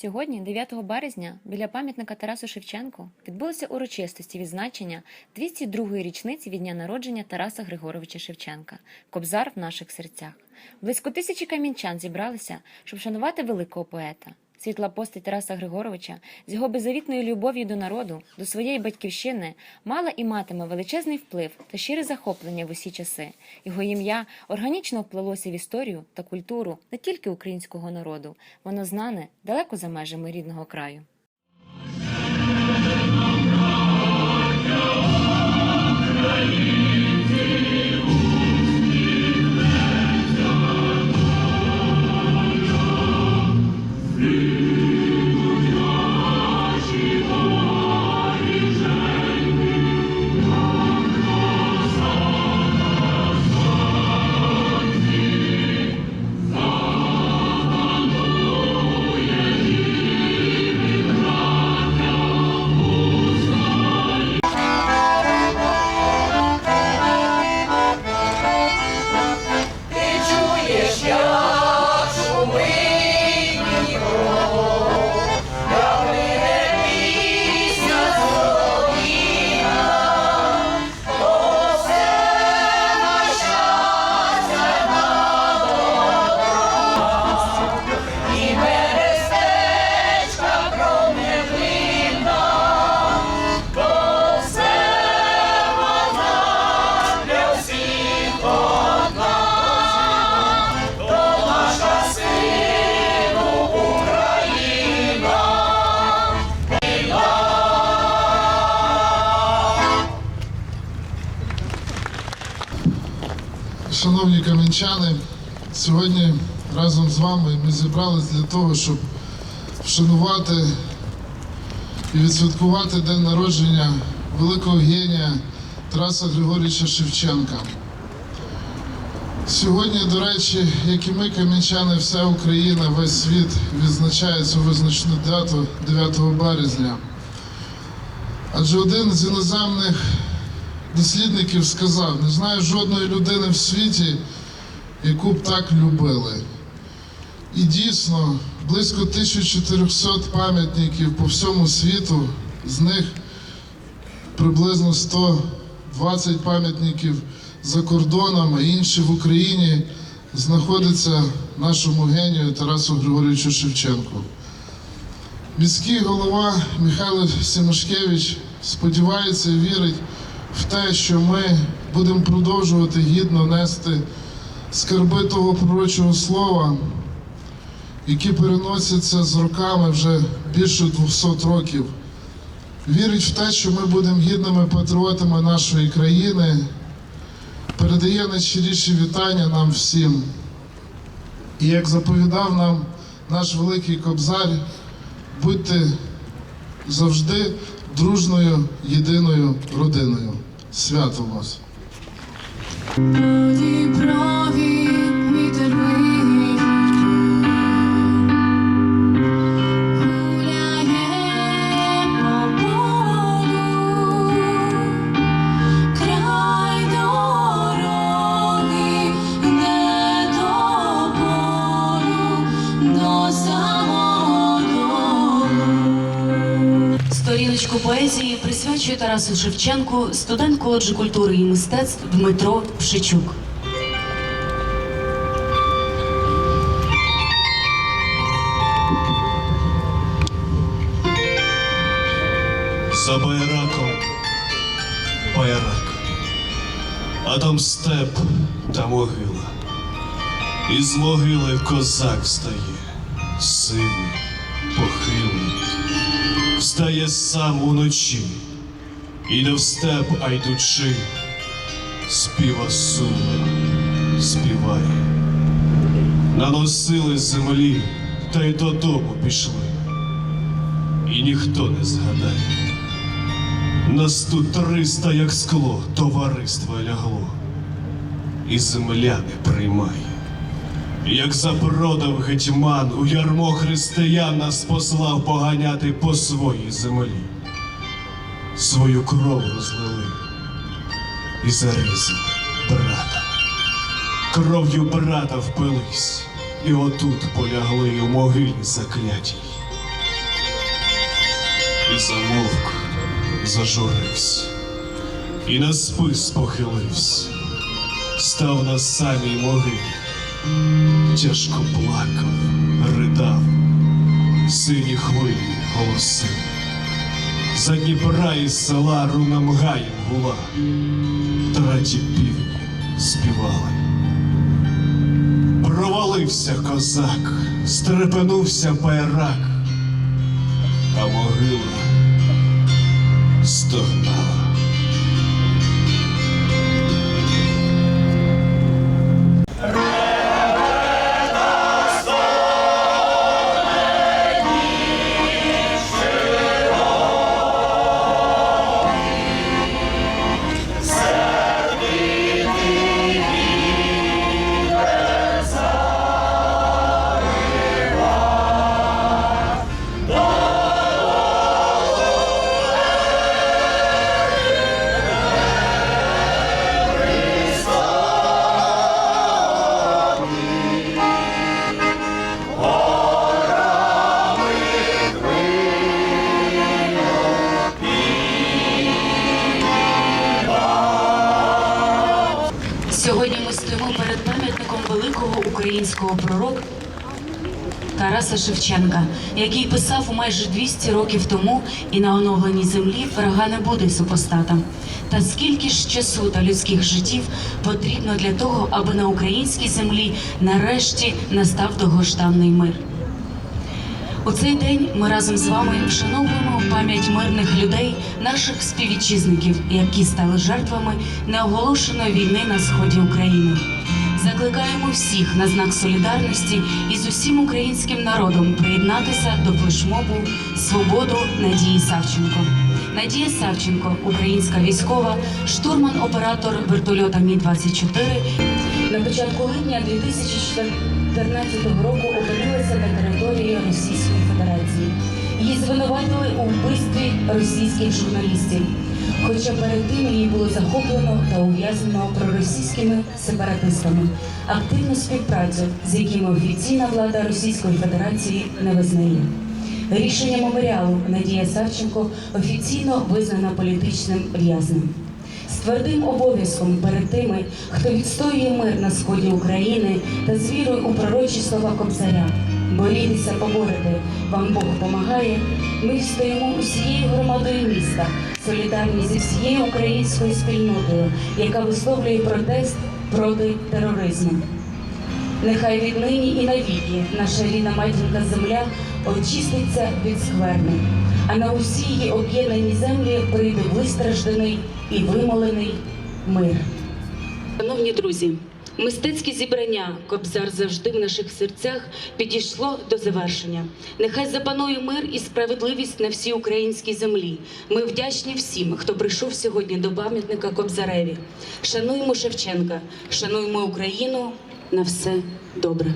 Сьогодні, 9 березня, біля пам'ятника Тарасу Шевченку відбулися урочистості відзначення 202-ї річниці від дня народження Тараса Григоровича Шевченка, Кобзар в наших серцях. Близько тисячі камінчан зібралися, щоб шанувати великого поета. Світла постать Тараса Григоровича з його беззавітною любов'ю до народу, до своєї батьківщини, мала і матиме величезний вплив та щире захоплення в усі часи. Його ім'я органічно вплилося в історію та культуру не тільки українського народу, воно знане далеко за межами рідного краю. Шановні кам'янчани, сьогодні разом з вами ми зібрались для того, щоб вшанувати і відсвяткувати день народження великого генія Тараса Григорійовича Шевченка. Сьогодні, до речі, як і ми, кам'янчани, вся Україна, весь світ відзначає цю визначну дату 9 березня. Адже один з іноземних дослідників сказав, не знаю жодної людини в світі, яку б так любили. І дійсно, близько 1400 пам'ятників по всьому світу, з них приблизно 120 пам'ятників за кордоном, а інші в Україні знаходяться нашому генію Тарасу Григорійовичу Шевченку. Міський голова Михайло Симошкевич сподівається і вірить в те, що ми будемо продовжувати гідно нести скарби того пророчого слова, які переносяться з роками вже більше 200 років. Вірить в те, що ми будемо гідними патріотами нашої країни, передає найщиріші вітання нам всім. І як заповідав нам наш великий кобзар, будьте завжди дружною єдиною родиною. Свято вас! Присвячує Тарасу Шевченку студент коледжу культури і мистецтв Дмитро Пшичук. За байраком байрак, а там степ та могила. І з могили козак встає, сивий, похилий, встає сам уночі, іде в степ, а йдучи, співа сумно, співає. Наносили землі, та й додому пішли, і ніхто не згадає. Нас тут триста, як скло, товариство лягло, і земля не приймає. Як запродав гетьман, у ярмо християн нас послав поганяти по своїй землі. Свою кров розлили і зарізали брата. Кров'ю брата впились, і отут полягли у могилі заклятій. І замовк, зажурився, і на спис похилився, став на самій могилі, тяжко плакав, ридав, сині хвилі голосив. За Дніпра із села руном гаєм гула, траті півні співали. Провалився козак, стрепенувся байрак, а могила стогнала. Українського пророка Тараса Шевченка, який писав майже 200 років тому, і на оновленій землі врага не буде супостатам. Та скільки ж часу та людських життів потрібно для того, аби на українській землі нарешті настав довгожданий мир. У цей день ми разом з вами вшановуємо пам'ять мирних людей, наших співвітчизників, які стали жертвами неоголошеної війни на сході України. Закликаємо всіх на знак солідарності із усім українським народом приєднатися до флешмобу Свободу Надії Савченко. Надія Савченко, українська військова, штурман-оператор вертольота Мі 24 на початку липня 2014 року опинилася на території Російської Федерації. Її звинуватили у вбивстві російських журналістів. Хоча перед тим її було захоплено та ув'язнено проросійськими сепаратистами, активну співпрацю, з якими офіційна влада Російської Федерації не визнає. Рішення меморіалу Надія Савченко офіційно визнана політичним в'язнем з твердим обов'язком перед тими, хто відстоює мир на сході України та з вірою у пророчі слова Кобзаря. Борітеся, поборете, вам Бог помагає. Ми стоїмо усією громадою міста, солідарні зі всією українською спільнотою, яка висловлює протест проти тероризму. Нехай віднині і навіки наша рідна матінка земля очиститься від скверни, а на усі її об'єднані землі прийде вистражданий і вимолений мир. Шановні друзі, мистецьке зібрання Кобзар завжди в наших серцях підійшло до завершення. Нехай запанує мир і справедливість на всій українській землі. Ми вдячні всім, хто прийшов сьогодні до пам'ятника Кобзареві. Шануємо Шевченка, шануємо Україну. На все добре.